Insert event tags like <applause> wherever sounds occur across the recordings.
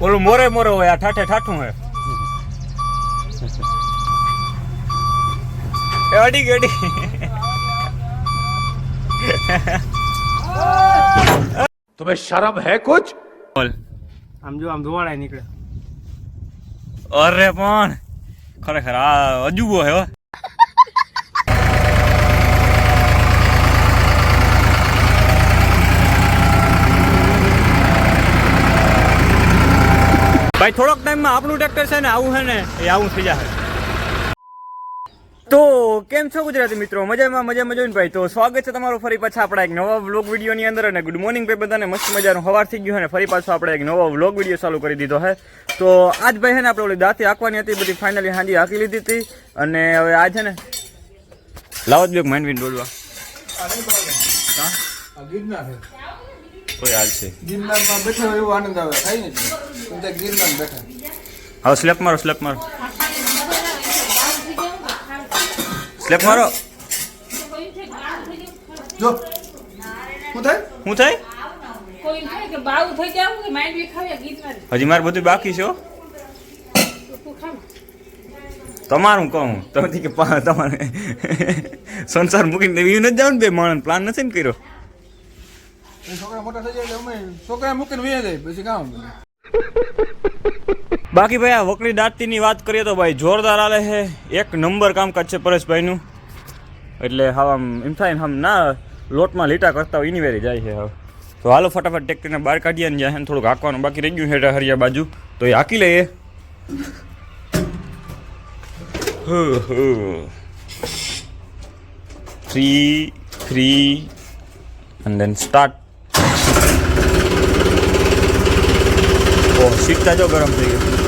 ઓલું મોરે મોરે હોય આ ઠાઠે ઠાઠું હોય. અડી ગડી તમે શરમ હે કુછ? બોલ. આમ જો આમ ધોવાડાય નીકળે. અરે પણ ખરેખર આ અજુબો હે. ભાઈ થોડોક ટાઈમમાં આપણું ટ્રેક્ટર છે ને આવું છે ને એ આવું થઈ જશે તો કેમ છો ગુજરાતી મિત્રો? મજામાં મજા મજા ભાઈ તો સ્વાગત છે તમારું ફરી પાછા આપણા એક નવા વ્લોગ વિડીયોની અંદર અને ગુડ મોર્નિંગ ભાઈ બધાને મસ્ત મજાનું હવાર થઈ ગયું અને ફરી પાછો આપણે એક નવો વ્લોગ વીડિયો ચાલુ કરી દીધો છે તો આજ ભાઈ છે ને આપણે ઓલી દાંતી આંકવાની હતી બધી ફાઇનલી હાંજી હાંકી લીધી હતી અને હવે આ છે ને લાવો જ બેગ માંડવીને બોલવા ગિરનાર કોઈ હાલ છે. ગિરનારમાં બેઠા એવો આનંદ આવે થાય ને? ત્યાં ગિરનાર બેઠા હવે સ્લેપ મારો સ્લેપ મારો. સ્લેપ મારો? જો શું થાય? શું થાય? કોઈ થાય કે બાવું થઈ જાવ કે માઇન્ડ બી ખાવે ગીતમાં? હજી મારે બધું બાકી છે હો. તમારું કહું તમે કે પા- તમારે સંસાર મૂકીને એવી નથી જાવ ને બે માણસ પ્લાન નથી ને કર્યો. છોકરા મોટા થઈ જાય એટલે અમે છોકરા મૂકીને વહી જાય પછી કામ? બાકી ભાઈ, આ વકરી દાંતીની વાત કરીએ તો ભાઈ જોરદાર આલે છે. એક નંબર કામકાજ છે પરેશભાઈનું. એટલે હા આમ, એમ થાય આમ ના, લોટમાં લીટા કરતા હોય એની જાય છે હવે. તો હાલો ફટાફટ ટેક્ટરને બહાર કાઢીએ ને જ્યાં થોડુંક હાંકવાનું બાકી રહી ગયું હેઠા હરિયા બાજુ. તો એ હાંકી લઈએ. Three three and then start. શીખતા જો ગરમ થઈ ગયું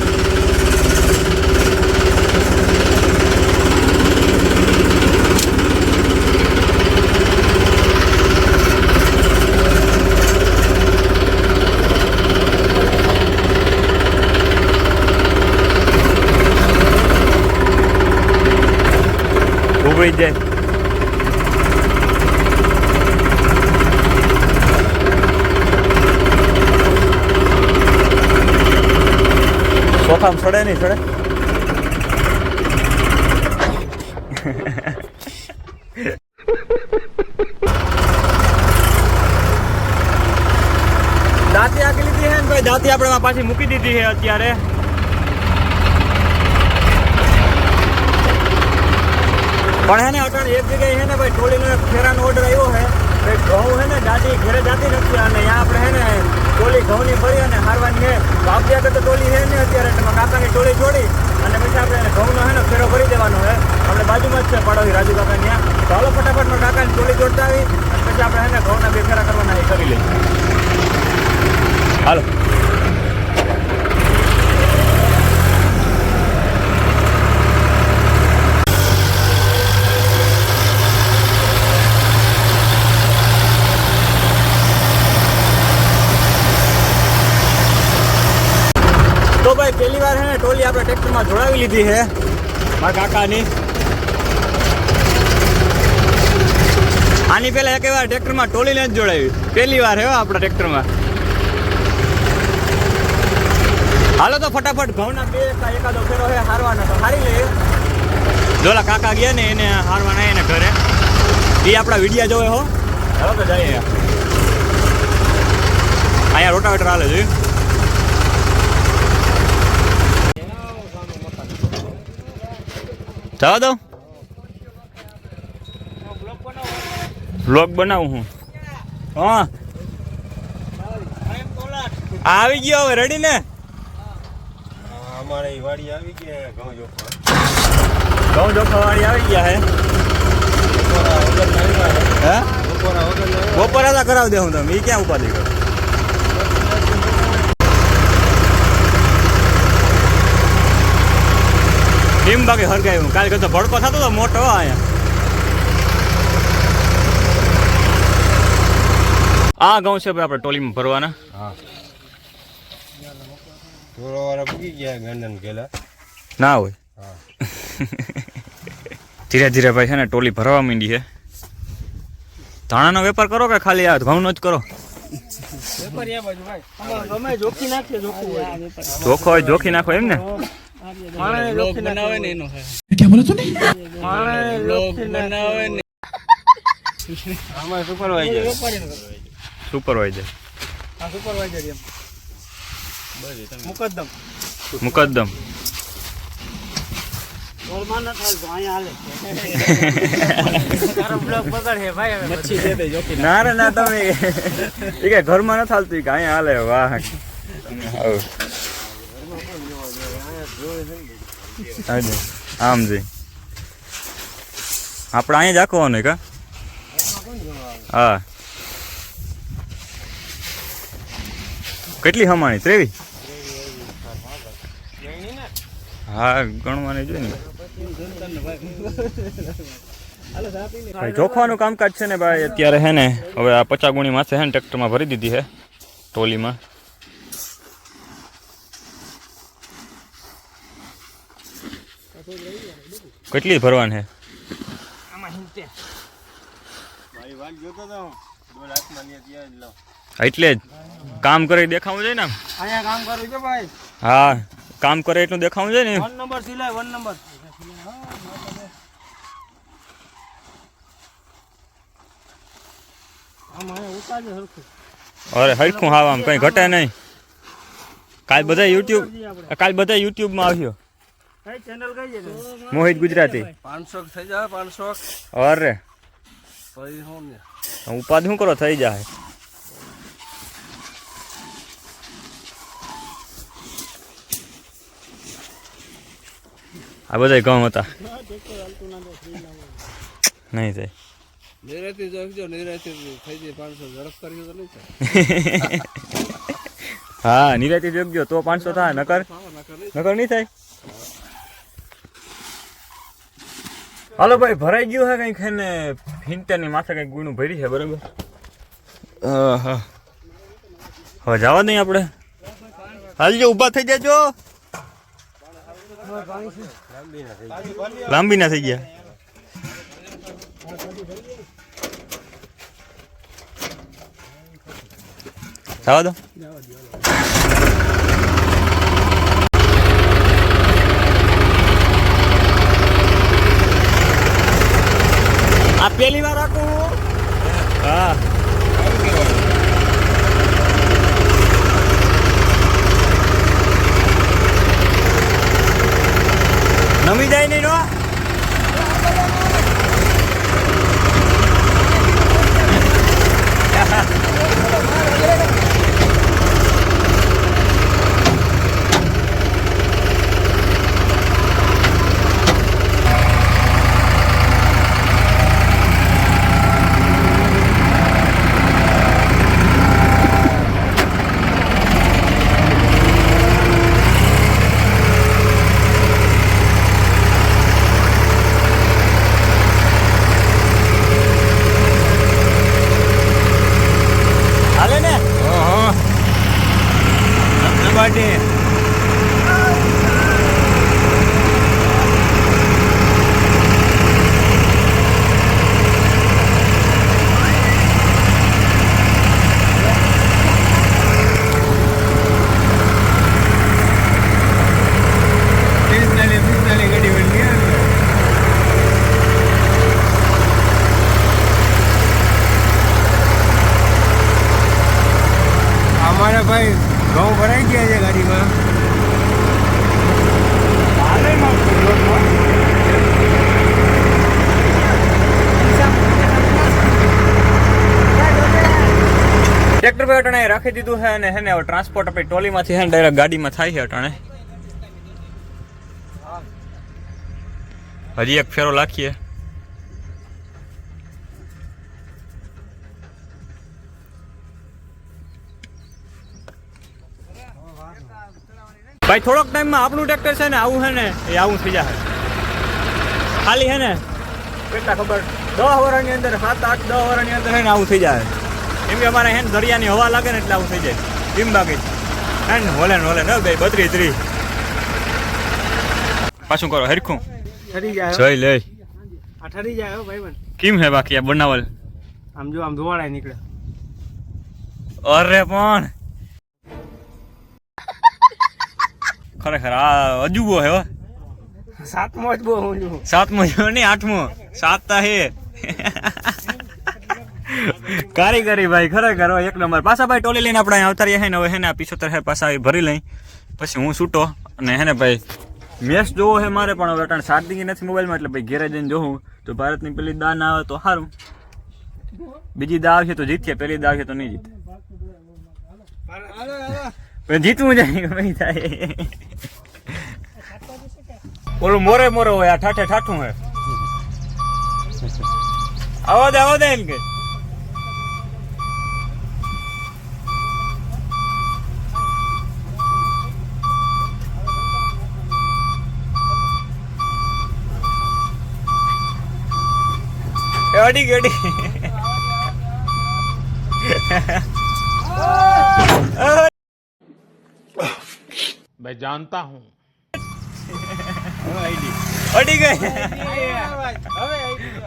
ઉભરી જાય સોથામ સડે નહીં સડે દાંતી આખી લીધી હે ને ભાઈ દાંતી આપણે એમાં પાછી મૂકી દીધી છે અત્યારે પણ હે ને અટાણે એક જગ્યાએ હે ને ભાઈ ટોલીનો એક ફેરાનો ઓર્ડર આવ્યો છે કે ઘઉં હે ને દાદી ઘરે જાતી નથી અને અહીંયા આપણે હે ને ટોલી ઘઉંની ભરી અને હારવાની છે તો આપણી આગળ તો ટોલી છે ને અત્યારે એટલે કાકાની ટોલી જોડી અને પછી આપણે એને ઘઉંનો હે ને ફેરો ભરી દેવાનો છે આપણે બાજુમાં જ છે પાડોશી રાજુ કાકાની ત્યાં. તો હાલો ફટાફટમાં કાકાની ટોલી જોડતા આવી અને પછી આપણે હે ને ઘઉંના બે ફેરા કરવાના એ કરી લઈએ. હાલો તો ભાઈ પહેલી વાર હે ને ટોલી આપણે ટ્રેક્ટરમાં જોડાવી લીધી છે. મારા કાકાની. આની પહેલા એક વાર ટ્રેક્ટરમાં ટોલીને જ જોડાવી પહેલી વાર હે હો આપણા ટ્રેક્ટરમાં. હાલો તો ફટાફટ ઘઉંના બે કા એકાદો ફેરો હે, હારવાનો તો હારી લે જોલા કાકા ગયા ને એને હારવાના એને ઘરે. એ આપણા વિડીયા જોવે હો. હાલો તો જઈએ. અહીંયા રોટાવેટર હાલે જોયું. જવા દો બ્લોગ બનાવું હું. હા. આવી ગયો હવે રેડી ને? અમારે વાડી આવી ગયા ઘઉં જોખવા. ઘઉં જોખાવાળી આવી ગયા હે? બપોરા વગર કરાવી દે હું તમે એ ક્યાં ઉપાધિ કરો? કેમ બાકી હરગાયું કાલે કરતો ભડકો થતો તો મોટો અહીંયા આ ગાઉં છે ભાઈ આપણે ટોલીમાં ભરવાના. ના હોય. <laughs> ધીરે ધીરે ભાઈ છે ને ટોલી ભરવા માંડી છે. ધાણાનો વેપાર કરો કે ખાલી આ ઘઉંનો જ કરો? જોખી નાખીએ જોખો હોય જોખી નાખો એમ ને? બનાવે ને એનો બનાવે ને. આમાં સુપરવાઇઝર સુપરવાઇઝર આ સુપરવાઇઝર એમ. મુકદ્દમ. મુકદ્દમ. <laughs> ના રે ના તમે. ઘરમાં નથી હાલતું કે અહીંયા હાલે વાહ. આમ જઈ આપણે અહીંયા જ આખવાનું કા? હા. કેટલી હમાણી? ત્રેવી? હા, ગણવાની જોઈ ને. જોખવાનું કામકાજ છે ને ભાઈ, અત્યારે હે ને? હવે આ પચાસ ગુણી માથે હે ને, ટ્રેક્ટરમાં ભરી દીધી હે, ટોલીમાં. કેટલી ભરવાની છે મારી વાત જોતો તો હું. દોઢ હાથમાં લે ત્યાં જ લઉં. એટલે જ. કામ કરે એ દેખાવું જોઈએ ને આમ. અહીંયા કામ કરું છે ભાઈ. હા કામ કરે એટલું દેખાવું જોઈએ ને વન નંબર સિલાય વન નંબર. આમ અહીંયા ઉતારજો સરખું. અરે હરખું હા આમ કઈ ઘટે નહીં. કાલ બધા યુટ્યુબ કાલ બધા યુટ્યુબમાં આવ્યો કઈ ચેનલ કઈ છે મોહિત ગુજરાતી. પાંચસો થઈ જાય પાંચસો અરે. ઉપાધિ શું કરો થઈ જાય. આ બધા ઘઉં હતા. નહીં થાય. નિરાતી જોજો નિરાતી થઈ જાય પાંચસો ઝડપ કર્યો તો નહીં થાય. <laughs> હા નિરાતી જોગજો તો પાંચસો થાય નકર નકર નહીં થાય. હાલો ભાઈ ભરાઈ ગયું હે કંઈક ને? ફિંતેરની માથે કંઈક ગુણું ભરી છે બરાબર? હવે જવા નહીં આપણે. હાલજો ઊભા થઈ જાજો. લાંબી ના થઈ ગયા. જવા દો. ટ્રેક્ટર પર અટાણે રાખી દીધું છે અને હેને હવે ટ્રાન્સપોર્ટ આપણી ટોલીમાંથી છે ને ડાયરેક્ટ ગાડીમાં થાય છે અટાણે. હજી એક ફેરો લાખીએ. ભાઈ, થોડોક ટાઈમમાં આપણું ટ્રેક્ટર છે ને આવું છે ને, એ આવું થઈ જશે ખાલી છે ને, કેટલા ખબર? દસ વર્ષની અંદર, સાત, આઠ દસ વર્ષની અંદર છે ને આવું થઈ જાય. એમ કે અમારે હેન દરિયાની હવા લાગે ને એટલે આવું થઈ જાય. એમ બાકી. હેન હોલે ને હોલે ને ભાઈ બત્રીસ ત્રીસ. પાછું કરો હરખું. ઠરી લે આ ઠરી જાય ભાઈ કેમ હે બાકી આ બનાવલ? આમ જો આમ ધોવાળાય નીકળે. અરે પણ. ખરેખર આ અજુબો હે હો. સાતમો ઊંડું. સાતમો નહીં આઠમો? સાત તા હે. કારીગરી ભાઈ ખરેખર એક નંબર. પાછા ભાઈ ટોલી લઈને આપણે અવતારીએ હે ને, હવે હે ને આ પિછોતેર હે, પાછા ભરી લઈ. પછી હું છૂટો અને હે ને ભાઈ, મેચ જોવો હે મારે, પણ હવે અટાણે ચાર્જિંગ નથી મોબાઈલમાં એટલે ભાઈ ઘેરે જઈને જોઉં. તો ભારતની પેલી દા ના આવે તો સારું બીજી દા આવશે તો જીતશે, પેલી દા આવશે તો નહીં જીતે જીતવું જાય ગમે થાય. ઓલું મોરે મોરે હોય, આ ઠાઠે ઠાઠું હોય. આવો દે આવો દે એમ કે? એ અડી ગઈ અડી मैं जानता हूँ અડી ગઈ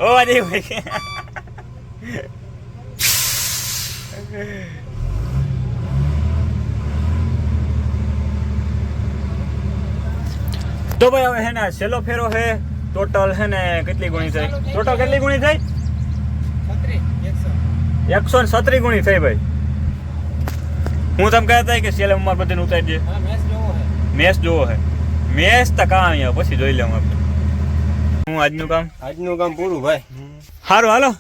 ઓ અડી ગઈ તો ભાઈ હવે હે ને છેલ્લો ફેરો હે ટોટલ હે ને કેટલી ગુણી થઈ ટોટલ કેટલી ગુણી થઈ એકસો ને સત્રી ગુણી થઈ ભાઈ. હું તમે કહેતા કે સેલે ઉમર બધી ઉતારી દે. મેચ જોવો હે. મેચ તો કાં અહીંયા પછી જોઈ લેવું આપણે. હું આજનું કામ? આજનું કામ પૂરું ભાઈ. સારું હાલો.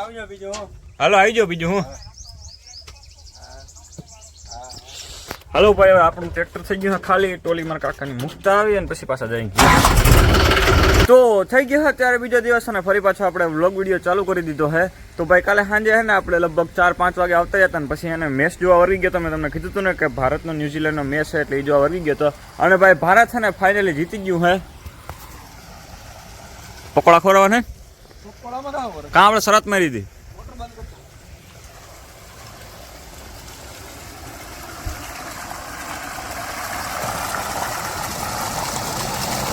આવજો બીજો હાલો આવી જાઓ બીજું હું. હાલો ભાઈ હવે આપણું ટ્રેક્ટર થઈ ગયું ખાલી. ટોલી મારા કાકાની મૂકતા આવી અને પછી પાછા જઈ. તો થઈ ગયો અત્યારે ત્યારે બીજો દિવસ અને ફરી પાછો આપણે વ્લોગ વીડિયો ચાલુ કરી દીધો છે તો ભાઈ કાલે સાંજે હે ને આપણે લગભગ ચાર પાંચ વાગે આવતા હતા ને પછી એને મેચ જોવા વળી ગયો તો મેં તમને કીધું હતું ને કે ભારતનો ન્યુઝીલેન્ડનો મેચ છે એટલે એ જોવા વળી ગયો હતો અને ભાઈ ભારત છે ને ફાઇનલી જીતી ગયું છે પકોડા ખોરાવા ને. કાં આપણે શરત મારી હતી?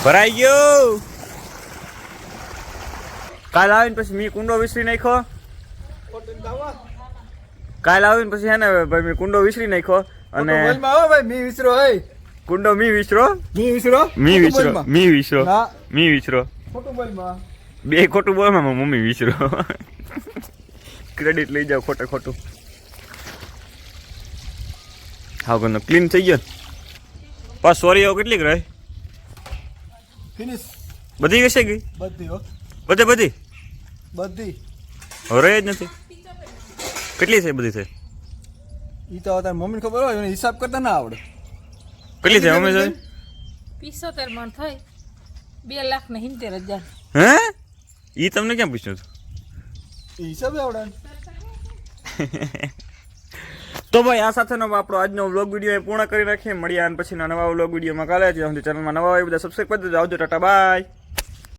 ભરાઈ ગયો. કાલ આવીને પછી મેં કુંડો વિસરી નાખ્યો. કાલ આવીને પછી હે ને ભાઈ મેં કુંડો વિસરી નાખ્યો અને ભાઈ મી વિસરો હે કુંડો મી વિસરો? મી વિસરો? મી વિસરો મી વિસરો મી વિસરો. ખોટું બોલમાં? બે ખોટું બોલ મારા મમ્મી વિસરો. ક્રેડિટ લઈ જાઓ ખોટે ખોટું. હા ગંદો ક્લીન થઈ ગયો. પાસ સોરી આવો કેટલીક રહે? ફિનિશ બધી વિશે ગઈ? બધી હો. બધે બધી? બધી. હવે રહે જ નથી. કેટલી થઈ બધી થઈ ઈ તો તાર મમ્મીને ખબર હોય એને હિસાબ કરતા ના આવડે. કેટલી થઈ મમ્મી સાહેબ? પિસોતેર મણ થઈ. બે લાખ ને સિત્તેર હજાર. હે? ઈ તમને ક્યાં પૂછ્યું હતું? ઈ હિસાબ આવડે. તો ભાઈ આ સાથેનો આપણો આજનો વ્લોગ વીડિયો પૂર્ણ કરી નાખીએ. મળ્યા અને પછીના નવા વ્લોગ વિડીયોમાં કાલે. ત્યાં સુધી ચેનલમાં નવા હોય એ બધા સબસ્ક્રાઈબ કરી દેજો. આવજો ટાટા બાય